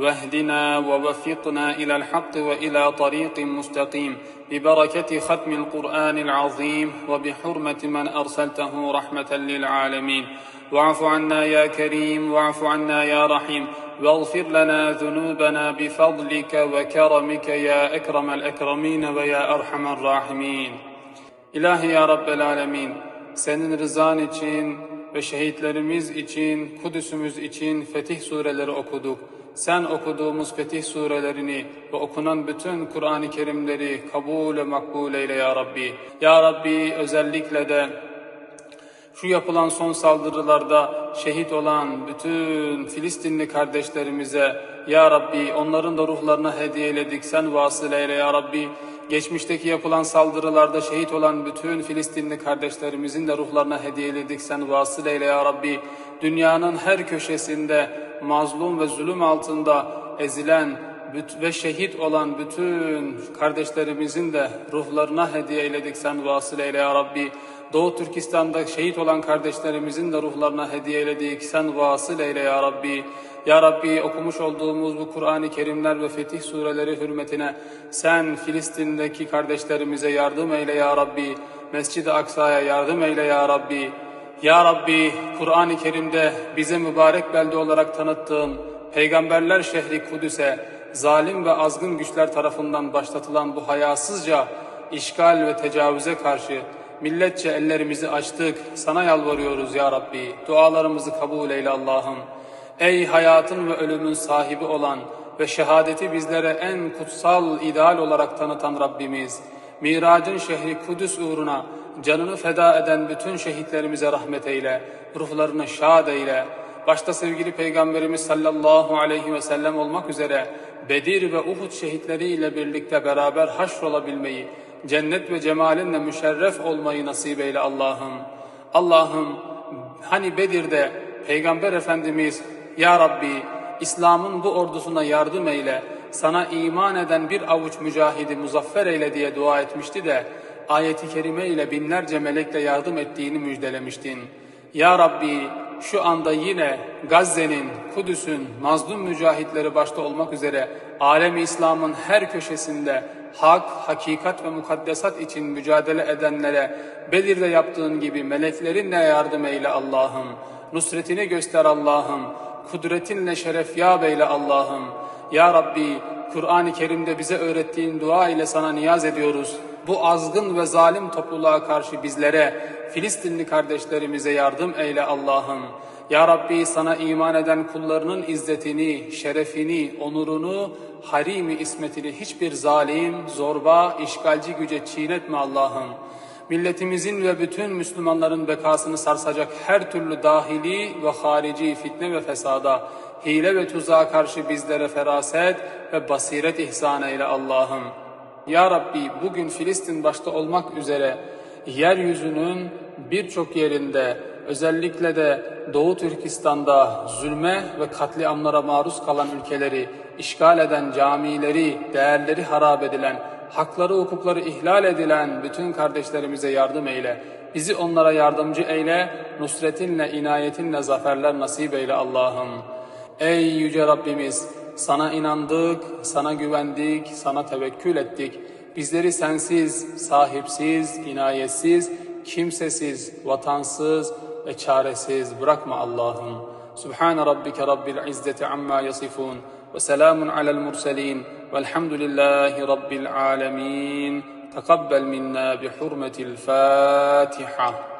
واهدنا ووفقنا إلى الحق وإلى طريق مستقيم ببركة ختم القرآن العظيم وبحرمة من أرسلته رحمة للعالمين. واعف عنا يا كريم واعف عنا يا رحيم. واغفر لنا ذنوبنا بفضلك وكرمك يا أكرم الأكرمين ويا أرحم الراحمين. İlahi ya Rabbel Alemin, senin rızan için ve şehitlerimiz için, Kudüs'ümüz için Fetih sureleri okuduk. Sen okuduğumuz Fetih surelerini ve okunan bütün Kur'an-ı Kerimleri kabul ve makbul eyle ya Rabbi. Ya Rabbi özellikle de şu yapılan son saldırılarda şehit olan bütün Filistinli kardeşlerimize Ya Rabbi onların da ruhlarına hediye eyledik. Sen vasıl eyle Ya Rabbi. Geçmişteki yapılan saldırılarda şehit olan bütün Filistinli kardeşlerimizin de ruhlarına hediye eyledik. Sen vasıl eyle Ya Rabbi. Dünyanın her köşesinde mazlum ve zulüm altında ezilen ve şehit olan bütün kardeşlerimizin de ruhlarına hediye eyledik. Sen vasıl eyle Ya Rabbi. Doğu Türkistan'da şehit olan kardeşlerimizin de ruhlarına hediye. Sen vasıl eyle ya Rabbi. Ya Rabbi okumuş olduğumuz bu Kur'an-ı Kerimler ve Fetih sureleri hürmetine sen Filistin'deki kardeşlerimize yardım eyle ya Rabbi. Mescid-i Aksa'ya yardım eyle ya Rabbi. Ya Rabbi Kur'an-ı Kerim'de bize mübarek belde olarak tanıttığın peygamberler şehri Kudüs'e zalim ve azgın güçler tarafından başlatılan bu hayasızca işgal ve tecavüze karşı milletçe ellerimizi açtık. Sana yalvarıyoruz ya Rabbi. Dualarımızı kabul eyle Allah'ım. Ey hayatın ve ölümün sahibi olan ve şehadeti bizlere en kutsal ideal olarak tanıtan Rabbimiz. Miracın şehri Kudüs uğruna canını feda eden bütün şehitlerimize rahmet eyle. Ruhlarını şad eyle. Başta sevgili Peygamberimiz sallallahu aleyhi ve sellem olmak üzere Bedir ve Uhud şehitleriyle birlikte beraber haşrolabilmeyi, cennet ve cemalinle müşerref olmayı nasip eyle Allah'ım. Allah'ım hani Bedir'de Peygamber Efendimiz Ya Rabbi İslam'ın bu ordusuna yardım eyle, sana iman eden bir avuç mücahidi muzaffer eyle diye dua etmişti de ayeti kerime ile binlerce melekle yardım ettiğini müjdelemiştin. Ya Rabbi şu anda yine Gazze'nin, Kudüs'ün mazlum mücahitleri başta olmak üzere alem İslam'ın her köşesinde hak, hakikat ve mukaddesat için mücadele edenlere Bedir'de yaptığın gibi meleklerinle yardım eyle Allah'ım. Nusretini göster Allah'ım. Kudretinle şeref yâb eyle Allah'ım. Ya Rabbi Kur'an-ı Kerim'de bize öğrettiğin dua ile sana niyaz ediyoruz. Bu azgın ve zalim topluluğa karşı bizlere, Filistinli kardeşlerimize yardım eyle Allah'ım. Ya Rabbi sana iman eden kullarının izzetini, şerefini, onurunu, harimi ismetini hiçbir zalim, zorba, işgalci güce çiğnetme Allah'ım. Milletimizin ve bütün Müslümanların bekasını sarsacak her türlü dahili ve harici fitne ve fesada, hile ve tuzağa karşı bizlere feraset ve basiret ihsan eyle Allah'ım. Ya Rabbi bugün Filistin başta olmak üzere yeryüzünün birçok yerinde özellikle de Doğu Türkistan'da zulme ve katliamlara maruz kalan ülkeleri, işgal eden camileri, değerleri harap edilen, hakları hukukları ihlal edilen bütün kardeşlerimize yardım eyle. Bizi onlara yardımcı eyle, nusretinle, inayetinle zaferler nasip eyle Allah'ım. Ey Yüce Rabbimiz, sana inandık, sana güvendik, sana tevekkül ettik. Bizleri sensiz, sahipsiz, inayetsiz, kimsesiz, vatansız ve çaresiz bırakma Allah'ım. Subhane rabbike rabbil izzeti amma yasifun ve selamun alel murselin velhamdülillahi rabbil alemin. Tekabbel minna bi hurmetil Fatiha.